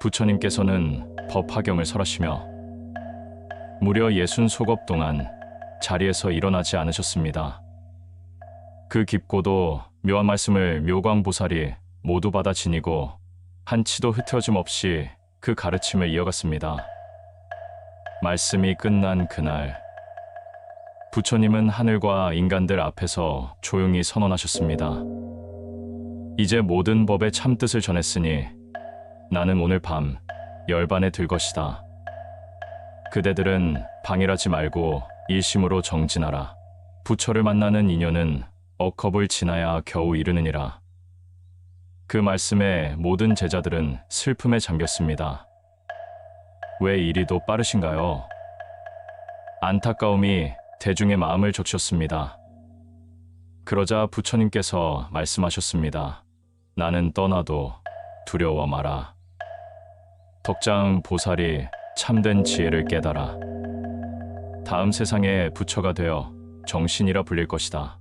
부처님께서는 법화경을 설하시며 무려 예순 속업 동안 자리에서 일어나지 않으셨습니다. 그 깊고도 묘한 말씀을 묘광보살이 모두 받아 지니고 한치도 흐트러짐 없이 그 가르침을 이어갔습니다. 말씀이 끝난 그날 부처님은 하늘과 인간들 앞에서 조용히 선언하셨습니다. 이제 모든 법의 참뜻을 전했으니 나는 오늘 밤 열반에 들 것이다. 그대들은 방일하지 말고 일심으로 정진하라. 부처를 만나는 인연은 억컵을 지나야 겨우 이르느니라. 그 말씀에 모든 제자들은 슬픔에 잠겼습니다. 왜 이리도 빠르신가요? 안타까움이 대중의 마음을 적셨습니다. 그러자 부처님께서 말씀하셨습니다. 나는 떠나도 두려워 마라. 덕장 보살이 참된 지혜를 깨달아 다음 세상에 부처가 되어 정신이라 불릴 것이다.